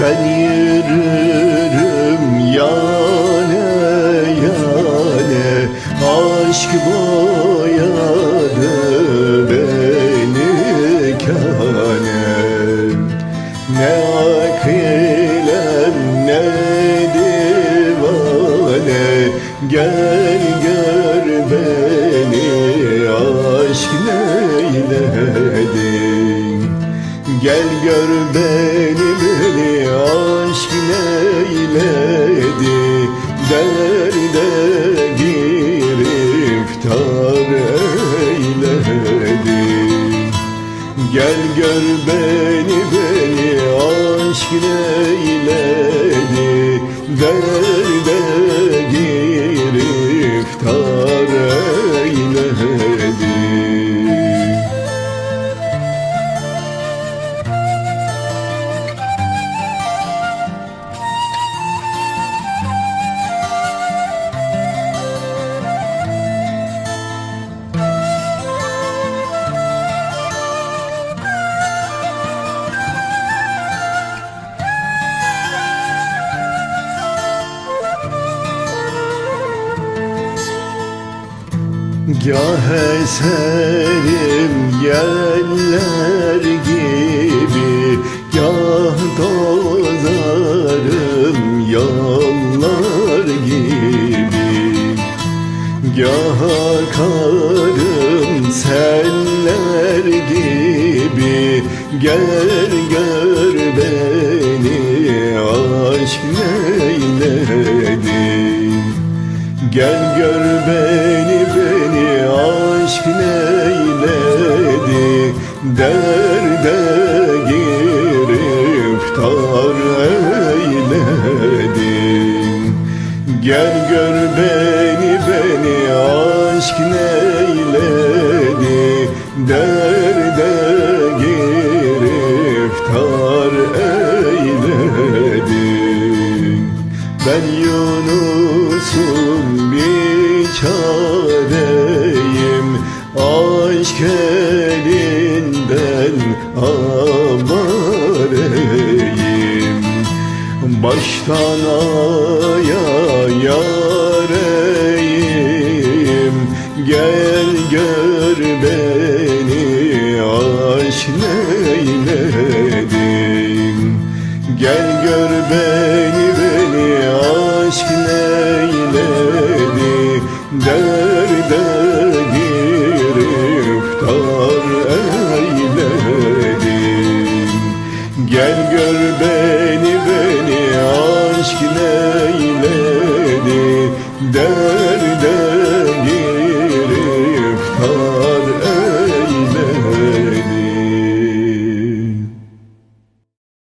Ben yürürüm yane yane Aşk boyadı beni kâne. Ne akilem ne divane. Gel gör beni aşk neyledi? Gel gör beni neyledi Derde giriftar eyledi. Gel gör beni beni aşk neyledi Derde Gah eserim yeller gibi Gah dozarım yollar gibi. Gah akarım seller gibi Gel gör beni aşk neyledi? Gel gör aşk neyledi Derde giriftar eyledi Gel gör beni beni aşk neyledi Derde giriftar eyledi ben Yunus'um Baştan aya yareyim Gel gör beni aşk neyledin Gel gör beni beni aşk neyledi